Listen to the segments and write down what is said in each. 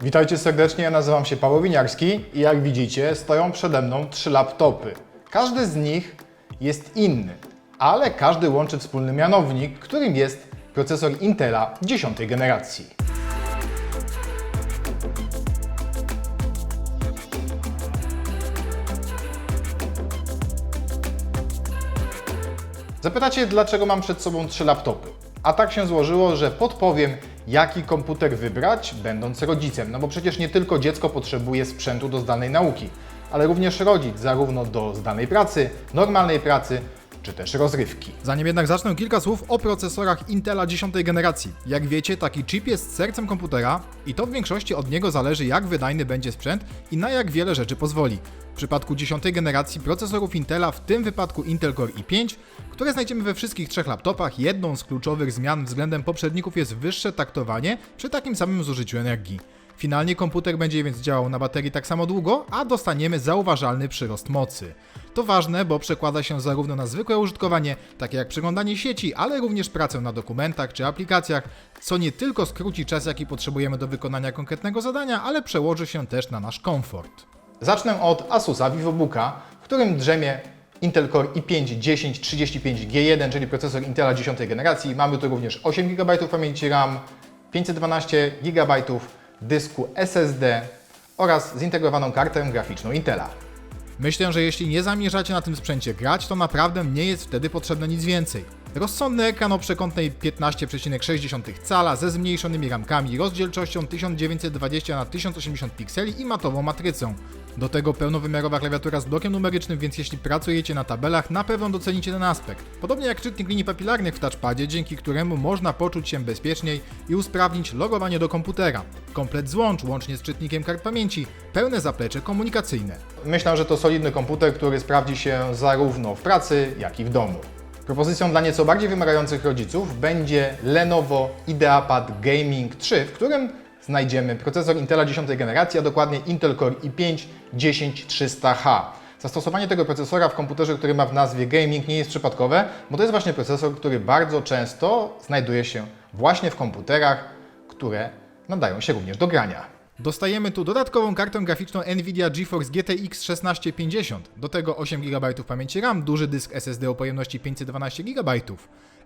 Witajcie serdecznie, ja nazywam się Paweł Winiarski i jak widzicie stoją przede mną trzy laptopy. Każdy z nich jest inny, ale każdy łączy wspólny mianownik, którym jest procesor Intela 10 generacji. Zapytacie, dlaczego mam przed sobą trzy laptopy? A tak się złożyło, że podpowiem, jaki komputer wybrać, będąc rodzicem. No bo przecież nie tylko dziecko potrzebuje sprzętu do zdalnej nauki, ale również rodzic, zarówno do zdalnej pracy, normalnej pracy, czy też rozrywki. Zanim jednak zacznę, kilka słów o procesorach Intela 10 generacji. Jak wiecie, taki chip jest sercem komputera i to w większości od niego zależy, jak wydajny będzie sprzęt i na jak wiele rzeczy pozwoli. W przypadku 10 generacji procesorów Intela, w tym wypadku Intel Core i5, które znajdziemy we wszystkich trzech laptopach, jedną z kluczowych zmian względem poprzedników jest wyższe taktowanie przy takim samym zużyciu energii. Finalnie komputer będzie więc działał na baterii tak samo długo, a dostaniemy zauważalny przyrost mocy. To ważne, bo przekłada się zarówno na zwykłe użytkowanie, takie jak przeglądanie sieci, ale również pracę na dokumentach czy aplikacjach, co nie tylko skróci czas, jaki potrzebujemy do wykonania konkretnego zadania, ale przełoży się też na nasz komfort. Zacznę od Asusa VivoBooka, w którym drzemie Intel Core i5 1035G1, czyli procesor Intela 10 generacji. Mamy tu również 8 GB pamięci RAM, 512 GB dysku SSD oraz zintegrowaną kartę graficzną Intela. Myślę, że jeśli nie zamierzacie na tym sprzęcie grać, to naprawdę nie jest wtedy potrzebne nic więcej. Rozsądny ekran o przekątnej 15,6 cala ze zmniejszonymi ramkami, rozdzielczością 1920 na 1080 pikseli i matową matrycą. Do tego pełnowymiarowa klawiatura z blokiem numerycznym, więc jeśli pracujecie na tabelach, na pewno docenicie ten aspekt. Podobnie jak czytnik linii papilarnych w touchpadzie, dzięki któremu można poczuć się bezpieczniej i usprawnić logowanie do komputera. Komplet złącz, łącznie z czytnikiem kart pamięci, pełne zaplecze komunikacyjne. Myślę, że to solidny komputer, który sprawdzi się zarówno w pracy, jak i w domu. Propozycją dla nieco bardziej wymagających rodziców będzie Lenovo IdeaPad Gaming 3, w którym znajdziemy procesor Intela 10 generacji, a dokładnie Intel Core i5 10300H. Zastosowanie tego procesora w komputerze, który ma w nazwie gaming nie jest przypadkowe, bo to jest właśnie procesor, który bardzo często znajduje się właśnie w komputerach, które nadają się również do grania. Dostajemy tu dodatkową kartę graficzną Nvidia GeForce GTX 1650, do tego 8 GB pamięci RAM, duży dysk SSD o pojemności 512 GB,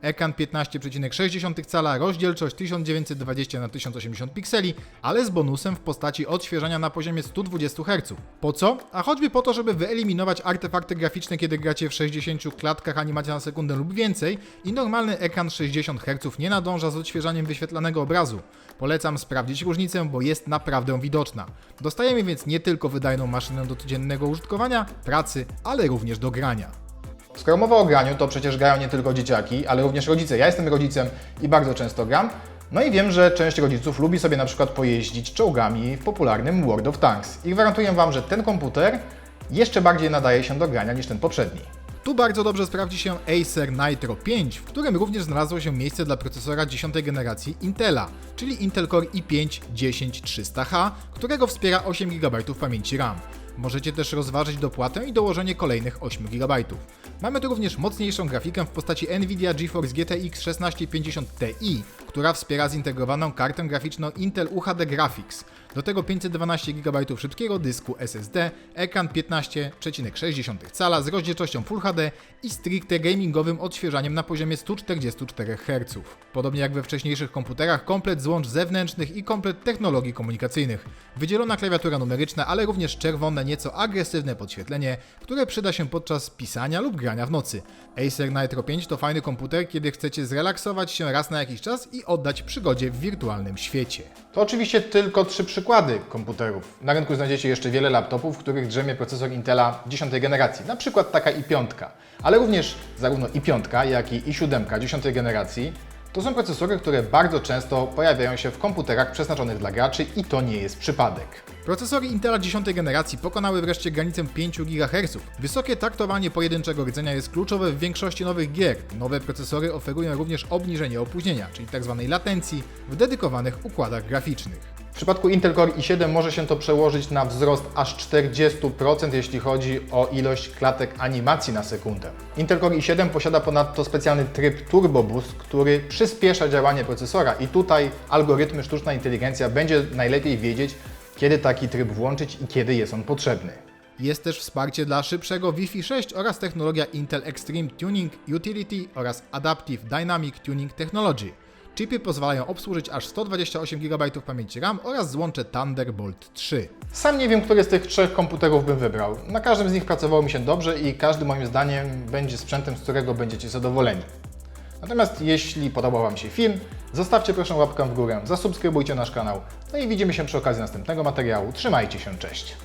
ekran 15,6 cala, rozdzielczość 1920 na 1080 pikseli, ale z bonusem w postaci odświeżania na poziomie 120 Hz. Po co? A choćby po to, żeby wyeliminować artefakty graficzne, kiedy gracie w 60 klatkach animacja na sekundę lub więcej i normalny ekran 60 Hz nie nadąża z odświeżaniem wyświetlanego obrazu. Polecam sprawdzić różnicę, bo jest naprawdę widoczna. Dostajemy więc nie tylko wydajną maszynę do codziennego użytkowania, pracy, ale również do grania. Skoro mowa o graniu, to przecież grają nie tylko dzieciaki, ale również rodzice. Ja jestem rodzicem i bardzo często gram. No i wiem, że część rodziców lubi sobie na przykład pojeździć czołgami w popularnym World of Tanks. I gwarantuję Wam, że ten komputer jeszcze bardziej nadaje się do grania niż ten poprzedni. Tu bardzo dobrze sprawdzi się Acer Nitro 5, w którym również znalazło się miejsce dla procesora 10 generacji Intela, czyli Intel Core i5 10300H, którego wspiera 8 GB pamięci RAM. Możecie też rozważyć dopłatę i dołożenie kolejnych 8 GB. Mamy tu również mocniejszą grafikę w postaci Nvidia GeForce GTX 1650 Ti, która wspiera zintegrowaną kartę graficzną Intel UHD Graphics. Do tego 512 GB szybkiego dysku SSD, ekran 15,6 cala z rozdzielczością Full HD i stricte gamingowym odświeżaniem na poziomie 144 Hz. Podobnie jak we wcześniejszych komputerach, komplet złącz zewnętrznych i komplet technologii komunikacyjnych. Wydzielona klawiatura numeryczna, ale również czerwone, nieco agresywne podświetlenie, które przyda się podczas pisania lub grania w nocy. Acer Nitro 5 to fajny komputer, kiedy chcecie zrelaksować się raz na jakiś czas i oddać przygodzie w wirtualnym świecie. To oczywiście tylko trzy przykłady komputerów. Na rynku znajdziecie jeszcze wiele laptopów, w których drzemie procesor Intela 10 generacji, na przykład taka i5, ale również zarówno i5, jak i i7 10 generacji to są procesory, które bardzo często pojawiają się w komputerach przeznaczonych dla graczy i to nie jest przypadek. Procesory Intela 10 generacji pokonały wreszcie granicę 5 GHz. Wysokie taktowanie pojedynczego rdzenia jest kluczowe w większości nowych gier. Nowe procesory oferują również obniżenie opóźnienia, czyli tzw. latencji, w dedykowanych układach graficznych. W przypadku Intel Core i7 może się to przełożyć na wzrost aż 40%, jeśli chodzi o ilość klatek animacji na sekundę. Intel Core i7 posiada ponadto specjalny tryb Turbo Boost, który przyspiesza działanie procesora i tutaj algorytmy sztuczna inteligencja będzie najlepiej wiedzieć, kiedy taki tryb włączyć i kiedy jest on potrzebny. Jest też wsparcie dla szybszego Wi-Fi 6 oraz technologia Intel Extreme Tuning Utility oraz Adaptive Dynamic Tuning Technology. Chipy pozwalają obsłużyć aż 128 GB pamięci RAM oraz złącze Thunderbolt 3. Sam nie wiem, który z tych trzech komputerów bym wybrał. Na każdym z nich pracowało mi się dobrze i każdy moim zdaniem będzie sprzętem, z którego będziecie zadowoleni. Natomiast jeśli podobał Wam się film, zostawcie proszę łapkę w górę, zasubskrybujcie nasz kanał, no i widzimy się przy okazji następnego materiału. Trzymajcie się, cześć!